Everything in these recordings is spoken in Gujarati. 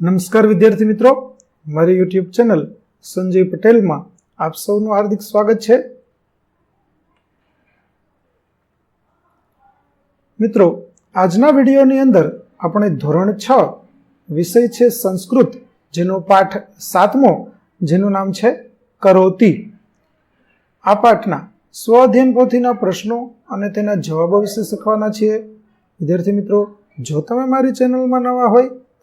નમસ્કાર વિદ્યાર્થી મિત્રો. મારી યુટ્યુબ ચેનલ સંજય પટેલમાં આપ સૌનું હાર્દિક સ્વાગત છે. મિત્રો, આજના વિડીયોની અંદર આપણે ધોરણ છ વિષય છે સંસ્કૃત, જેનો પાઠ સાતમો, જેનું નામ છે કરોતી. આ પાઠના સ્વ અધ્યયન પોથીના પ્રશ્નો અને તેના જવાબો વિશે શીખવાના છીએ. વિદ્યાર્થી મિત્રો, જો તમે મારી ચેનલમાં નવા હોય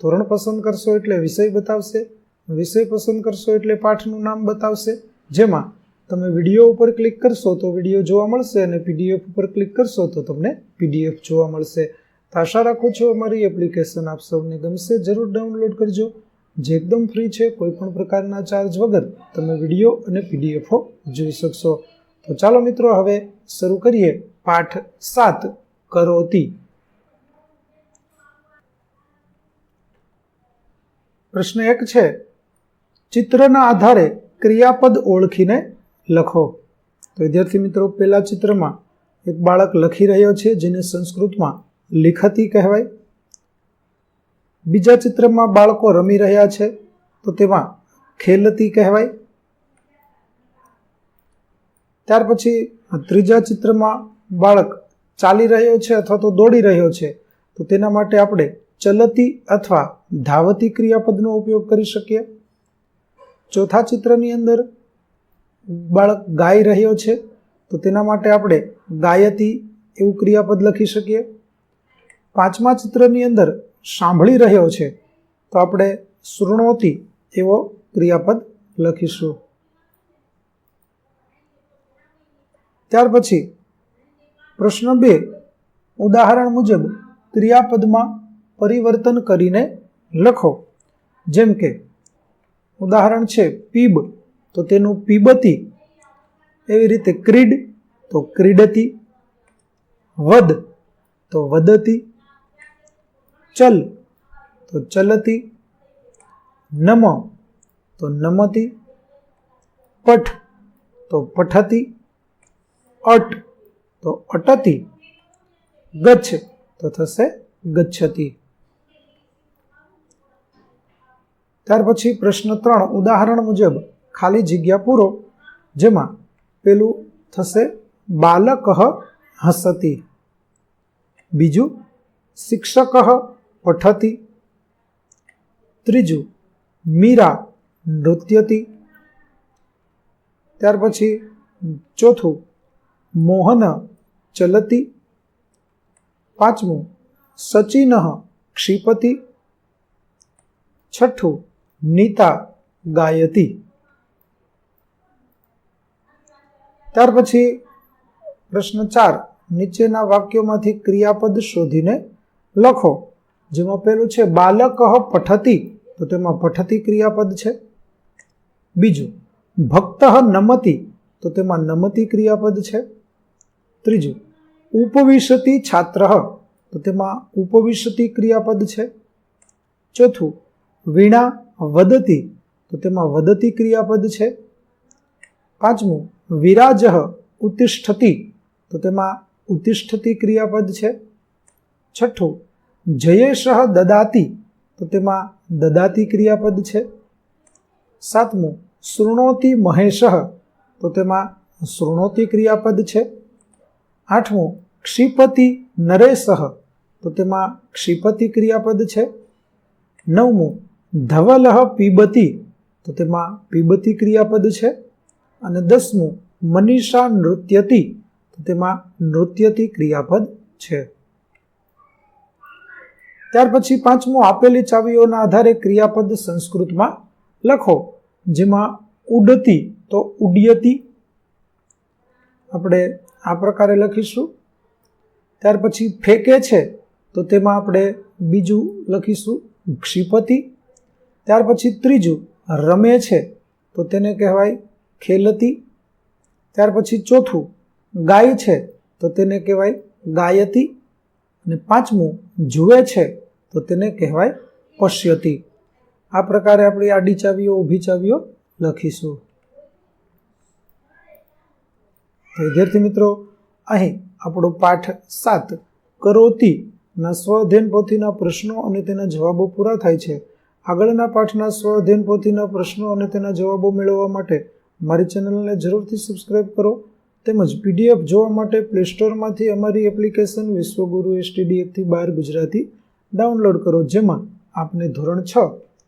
ધોરણ પસંદ કરશો એટલે વિષય બતાવશે, વિષય પસંદ કરશો એટલે પાઠનું નામ બતાવશે. જેમાં તમે વીડિયો ઉપર ક્લિક કરશો તો વીડિયો જોવા મળશે અને પીડીએફ ઉપર ક્લિક કરશો તો તમને પીડીએફ જોવા મળશે. તો આશા રાખું છું અમારી એપ્લિકેશન આપ સૌને ગમશે. જરૂર ડાઉનલોડ કરજો. જે એકદમ ફ્રી છે, કોઈ પણ પ્રકારના ચાર્જ વગર તમે વીડિયો અને પીડીએફો જોઈ શકશો. તો ચાલો મિત્રો, હવે શરૂ કરીએ. પાઠ સાત કરોતી પ્રશ્ન એક છે, ચિત્રના આધારે ક્રિયાપદ ઓળખીને લખો. તો વિદ્યાર્થી મિત્રો પહેલા ચિત્રમાં એક બાળક લખી રહ્યો છે, જેને સંસ્કૃતમાં લિખતી કહેવાય. બીજા ચિત્રમાં બાળકો રમી રહ્યા છે, તો તેમાં ખેલતી કહેવાય. ત્યાર પછી ત્રીજા ચિત્રમાં બાળક ચાલી રહ્યો છે અથવા તો દોડી રહ્યો છે, તો તેના માટે આપણે ચલતી અથવા ધાવતી ક્રિયાપદનો ઉપયોગ કરી શકીએ? ચોથા ચિત્રની અંદર બાળક ગાઈ રહ્યો છે, તો તેના માટે આપણે ગાયતી એવું ક્રિયાપદ લખી શકીએ. પાંચમા ચિત્રની અંદર સાંભળી રહ્યો છે, તો આપણે શૃણોતી એવો ક્રિયાપદ લખીશું. ત્યાર પછી પ્રશ્ન બે, ઉદાહરણ મુજબ ક્રિયાપદમાં પરિવર્તન કરીને લખો. જેમ કે, ઉદાહરણ છે પીબ, તો તેનું પીબતી એવી રીતે ક્રીડ, તો ક્રીડતી, વદ, તો વદતી, ચલ, તો ચલતી, નમ, તો નમતી, પઠ, તો પઠતી, અટ, તો અટતી, ગચ્છ, તો થશે ગચ્છતી. ત્યાર પછી પ્રશ્ન ત્રણ, ઉદાહરણ મુજબ ખાલી જગ્યા પૂરો, જેમાં પેલું થશે બાલક હસતી. બીજું શિક્ષક પઠતી. ત્રીજું મીરા નૃત્યતી. ત્યાર પછી ચોથું મોહન ચલતી. પાંચમું સચિન ક્ષિપતિ. છઠ્ઠું નીતા ગાયતી. ત્યાર પછી પ્રશ્ન ચાર, નીચેના વાક્યોમાંથી ક્રિયાપદ શોધીને લખો, જેમાં પહેલું છે, બાલક પઠતી. તો તેમાં પઠતી ક્રિયાપદ છે. બીજું, ભક્ત નમતી. તો તેમાં નમતી ક્રિયાપદ છે. ત્રીજું, ઉપવિશતી છાત્ર તો તેમાં ઉપવિશતી ક્રિયાપદ છે. ચોથું, વીણા વદતી, તો તેમાં વદતી ક્રિયાપદ છે. પાંચમું, વિરાજ ઉત્તિષ્ઠતી તો તેમાં ઉત્તિષ્ઠતી ક્રિયાપદ છે. છઠ્ઠું, જયેશ દદાતી, તો તેમાં દદાતી ક્રિયાપદ છે. સાતમું, શૃણોતી મહેશ, તો તેમાં શૃણોતી ક્રિયાપદ છે. આઠમું, ક્ષિપતિ નરેશ, તો તેમાં ક્ષિપતિ ક્રિયાપદ છે. નવમું ધવલહ પીબતી, તો તેમાં પીબતી ક્રિયાપદ છે. અને દસમું, મનીષા નૃત્યતી, તો તેમાં નૃત્યતી ક્રિયાપદ છે. ત્યાર પછી પાંચમું, આપેલી ચાવીઓના આધારે ક્રિયાપદ સંસ્કૃતમાં લખો, જેમાં ઉડતી, તો ઉડ્યતી. આપણે આ પ્રકારે લખીશું. ત્યાર પછી ફેંકે છે, તો તેમાં આપણે બીજું લખીશું, ક્ષિપતિ. ત્યાર પછી ત્રીજું, રમે છે, તો તેને કહેવાય ખેલતી. ત્યાર પછી ચોથું, ગાય છે, તો તેને કહેવાય ગાયતી. અને પાંચમું, જુએ છે, તો તેને કહેવાય પશ્યતી. આ પ્રકારે આપણી આડી ચાવીઓ ઊભી ચાવીઓ લખીશું. તો વિદ્યાર્થી મિત્રો, અહીં આપણો પાઠ સાત, કરોતી ના સ્વઅધ્યયન પોથીના પ્રશ્નો અને તેના જવાબો પૂરા થાય છે. આગળના પાઠના સ્વઅધ્યયન પોથીના પ્રશ્નો અને તેના જવાબો મેળવવા માટે મારી ચેનલને જરૂરથી સબસ્ક્રાઇબ કરો તેમજ પીડીએફ જોવા માટે પ્લે સ્ટોરમાંથી અમારી એપ્લિકેશન વિશ્વગુરુ એસટીડી એકથી બાર ગુજરાતી ડાઉનલોડ કરો, જેમાં આપને ધોરણ છ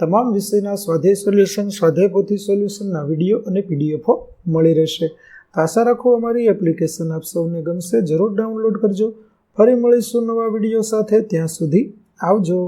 તમામ વિષયના સ્વાધ્યાય સોલ્યુશન સ્વાધ્યાય પોથી સોલ્યુશનના વીડિયો અને પીડીએફો મળી રહેશે. આશા રાખો અમારી એપ્લિકેશન આપ સૌને ગમશે. જરૂર ડાઉનલોડ કરજો. ફરી મળીશું નવા વીડિયો સાથે. ત્યાં સુધી આવજો.